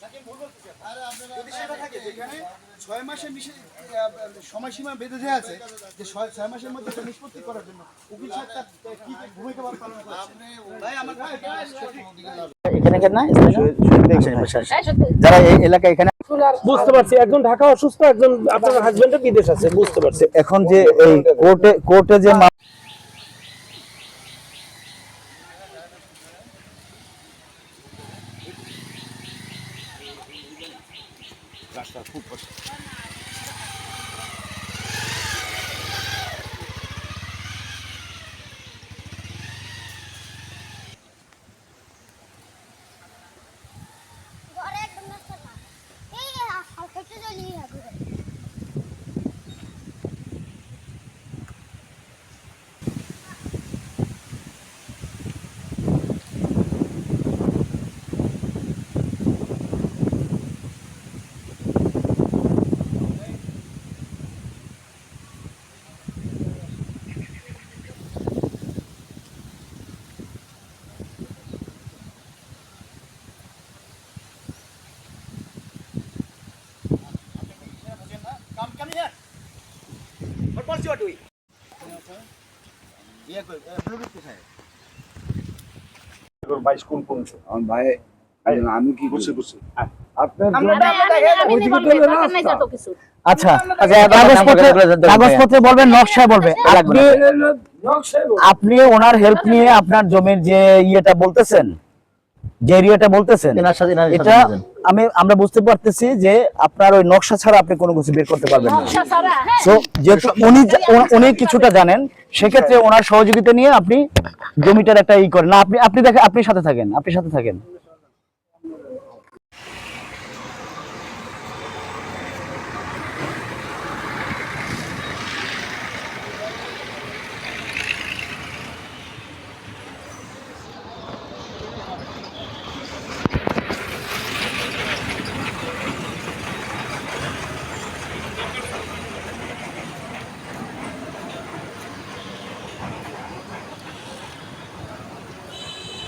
যদি সেটা থাকে যেখানে ছয় মাসের সময়সীমা বেঁধে দেওয়া আছে যে ছয় ছয় মাসের মধ্যে নিষ্পত্তি করার জন্য। উকিল সাহেব তার কি ভূমিকা পালন করছে ভাই আমার ভাই এখানে কেন না যারা এই এলাকা এখানে বুঝতে পারছি একজন ঢাকা অসুস্থ একজন আপনার হাজবেন্ডের বিদেশ আছে বুঝতে পারছি। এখন যে এই কোর্টে কোর্টে যে মা- ঘরে What you are doing? আমি কি করছি আচ্ছা কাগজপত্রে কাগজপত্রে বলবেন নকশা বলবে আপনি আপনি ওনার হেল্প নিয়ে আপনার জমির যে ইয়েটা বলতেছেন? যে এরিয়াটা বলতেছেন এটা আমি আমরা বুঝতে পারতেছি যে আপনার ওই নকশা ছাড়া আপনি কোনো কিছু বের করতে পারবেন না। তো যেহেতু উনি উনি কিছুটা জানেন সেক্ষেত্রে ওনার সহযোগিতা নিয়ে আপনি জমিটার একটা ই করেন। না আপনি আপনি দেখেন আপনি সাথে থাকেন আপনি সাথে থাকেন।